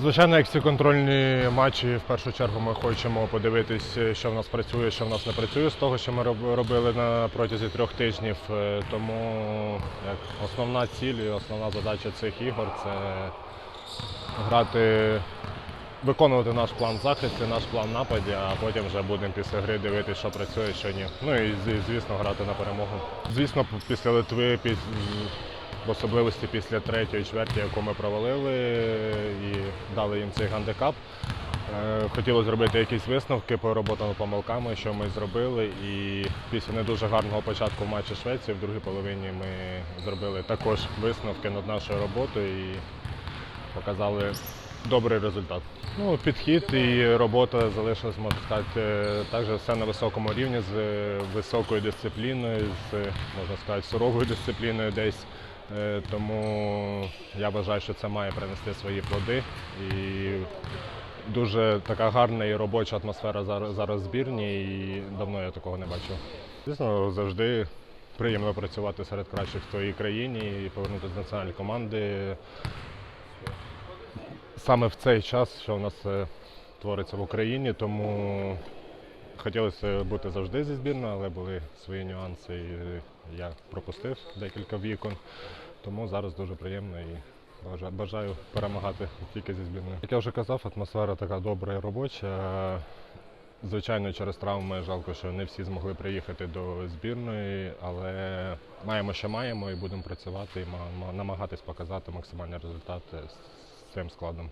Звичайно, як всі контрольні матчі, в першу чергу ми хочемо подивитись, що в нас працює, що в нас не працює з того, що ми робили на протязі трьох тижнів. Е, Тому як основна ціль і основна задача цих ігор це грати, виконувати наш план в захисті, наш план нападі, а потім вже будемо після гри дивитися, що працює, що ні. Ну і звісно, грати на перемогу. Звісно, після Литви, піс- в особливості після третьої чверті, яку ми провалили і дали їм цей гандикап. Е, Хотілося зробити якісь висновки по роботам помилками, що ми зробили. І після не дуже гарного початку в матчі Швеції в другій половині ми зробили також висновки над нашою роботою і показали добрий результат. Ну, підхід і робота залишилась, можна сказати, також все на високому рівні з е, високою дисципліною, з е, можна сказати, суровою дисципліною десь. Е, Тому я вважаю, що це має принести свої плоди. І дуже така гарна і робоча атмосфера зараз, в збірні, і давно я такого не бачив. Звісно, завжди приємно працювати серед кращих в твоїй країні і повернутися до національної команди саме в цей час, що в нас е, твориться в Україні, тому хотілося бути завжди зі збірною, але були свої нюанси. І я пропустив декілька вікон. Тому зараз дуже приємно і бажаю перемагати тільки зі збірною. Як я вже казав, атмосфера така добра і робоча. Звичайно, через травми жалко, що не всі змогли приїхати до збірної, але маємо, що маємо, і будемо працювати і ма- ма- намагатись показати максимальний результат е, з цим складом.